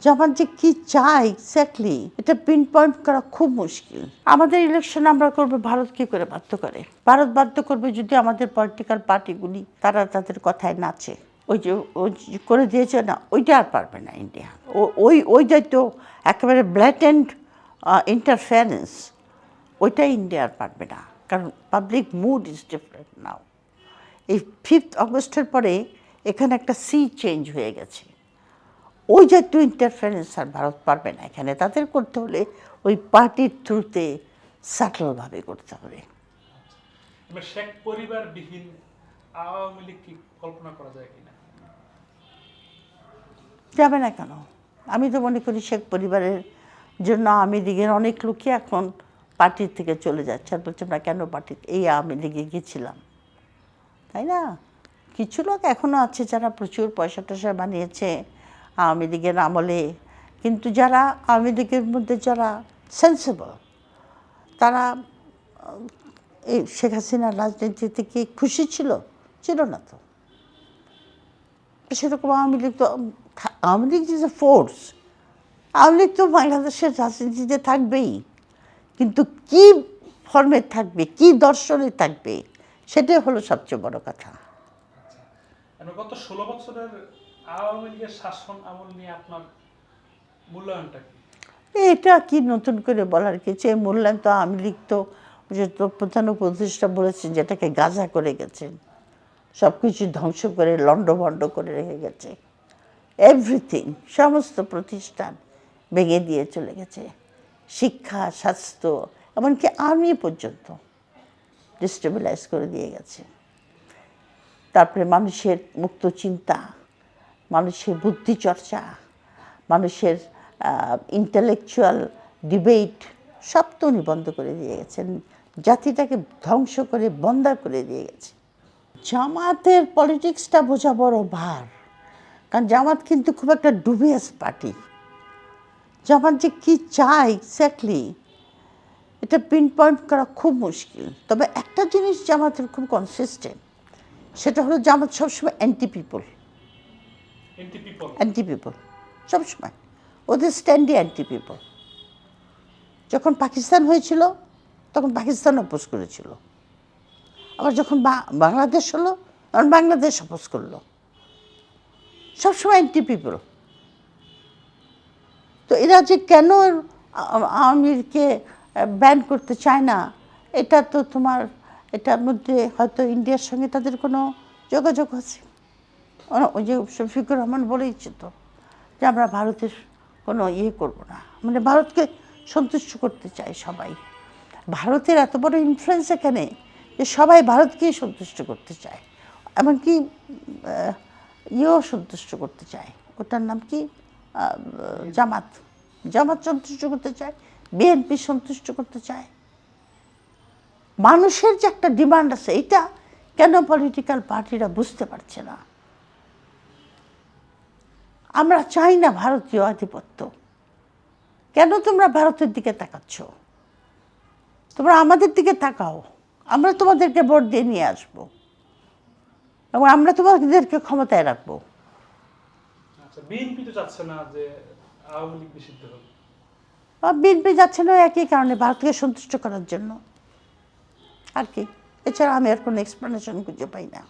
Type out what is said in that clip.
জামাত যে কি চায় এক্স্যাক্টলি এটা পিন পয়েন্ট করা খুব মুশকিল। আমাদের ইলেকশন আমরা করব, ভারত কি করে বাধ্য করে? ভারত বাধ্য করবে যদি আমাদের পলিটিক্যাল পার্টিগুলি তারা তাদের কথায় নাচে। ওই যে ওই যে করে দিয়েছে না, ওইটা আর পারবে না ইন্ডিয়া ও- ওই ওই দায়িত্ব একেবারে ব্ল্যাটেন্ট ইন্টারফারেন্স ওইটা ইন্ডিয়া আর পারবে না। কারণ public mood is different now এই ফিফথ অগস্টের পরে এখানে একটা সি চেঞ্জ হয়ে গেছে। ওই জাতীয় ইন্টারফারেন্স আর ভারত পারবে না এখানে তাদের করতে হলে ওই পার্টির থ্রুতে সাটলভাবে করতে হবে। শেখ পরিবার বিহীন আওয়ামী লীগ কি কল্পনা করা যায় কিনা? যাবে না কেন? আমি তো মনে করি শেখ পরিবারের জন্য আওয়ামী লীগের অনেক লোকই এখন পার্টির থেকে চলে যাচ্ছে আর বলছে আমরা কেন পার্টি এই আওয়ামী লীগে গেছিলাম। তাই না? কিছু লোক এখনও আছে যারা প্রচুর পয়সা টয়সা বানিয়েছে। আওয়ামী লীগের আমলে। কিন্তু যারা আওয়ামী লীগের মধ্যে যারা সেন্সেবল তারা এই শেখ হাসিনার রাজনীতিতে কি খুশি ছিল? ছিল না তো। সেরকম আওয়ামী লীগ তো, Awami League is a force Awami League তো বাংলাদেশের রাজনীতিতে থাকবেই। কিন্তু কি ফর্মে থাকবে, কি দর্শনে থাকবে, সেটাই হলো সবচেয়ে বড় কথা। গত ষোলো বছরের আওয়ামী লীগের শাসন আমল নিয়ে আপনার মূল্যায়নটা কি? এটা কি নতুন করে বলার কিছু এই মূল্যায়ন তো আওয়ামী লীগ তো প্রধান উপদেষ্টা বলেছেন যেটাকে গাজা করে গেছেন সব কিছু ধ্বংস করে লণ্ডভণ্ড করে রেখে গেছে। এভরিথিং সমস্ত প্রতিষ্ঠান ভেঙে দিয়ে চলে গেছে। শিক্ষা, স্বাস্থ্য, এমনকি আর্মি পর্যন্ত ডিস্টেবিলাইজ করে দিয়ে গেছে। তারপরে মানুষের মুক্ত চিন্তা মানুষের বুদ্ধি চর্চা, মানুষের ইন্টালেকচুয়াল ডিবেট সব তো উনি বন্ধ করে দিয়ে গেছেন। জাতিটাকে ধ্বংস করে বন্ধা করে দিয়ে গেছে। জামাতের পলিটিক্সটা বোঝা বড় ভার। কারণ জামাত কিন্তু খুব একটা ডুবিয়াস পার্টি। জামাত যে কী চায় এক্স্যাক্টলি এটা পিন পয়েন্ট করা খুব মুশকিল। তবে একটা জিনিস জামাতের খুব কনসিস্টেন্ট সেটা হলো জামাত সবসময় অ্যান্টি পিপল অ্যান্টি পিপল সবসময়। ওদের স্ট্যান্ডই অ্যান্টি পিপল যখন পাকিস্তান হয়েছিল, তখন পাকিস্তান অপোজ করেছিল। আবার যখন বাংলাদেশ হলো, তখন বাংলাদেশ অপোজ করল। সবসময় অ্যান্টি পিপল তো এরা যে কেন আ- আওয়ামী লীগকে ব্যান করতে চায় না, এটা তো তোমার, এটার মধ্যে হয়তো ইন্ডিয়ার সঙ্গে তাদের কোনো যোগাযোগ আছে। ওই যে শফিকুর রহমান বলেইছে তো যে আমরা ভারতের কোনো ইয়ে করব না। মানে ভারতকে সন্তুষ্ট করতে চায় সবাই। ভারতের এত বড় ইনফ্লুয়েন্স এখানে যে সবাই ভারতকেই সন্তুষ্ট করতে চায়। এমনকি ইয়েও সন্তুষ্ট করতে চায়। ওটার নাম কি? জামাত। জামাত সন্তুষ্ট করতে চায়, বিএনপি সন্তুষ্ট করতে চায়। মানুষের যে একটা ডিমান্ড আছে, এটা কেন পলিটিক্যাল পার্টিরা বুঝতে পারছে না? আমরা চাই না ভারতীয় আধিপত্য। কেন তোমরা ভারতের দিকে তাকাচ্ছ? তোমরা আমাদের দিকে তাকাও। আমরা তোমাদেরকে ভোট দিয়ে নিয়ে আসব। এবং আমরা তোমাদেরকে ক্ষমতায় রাখব। আচ্ছা বিএনপি যাচ্ছে না একই কারণে ভারতকে সন্তুষ্ট করার জন্য। আর কি? এছাড়া আমি আর কোনো এক্সপ্লেনেশন খুঁজে পাই না।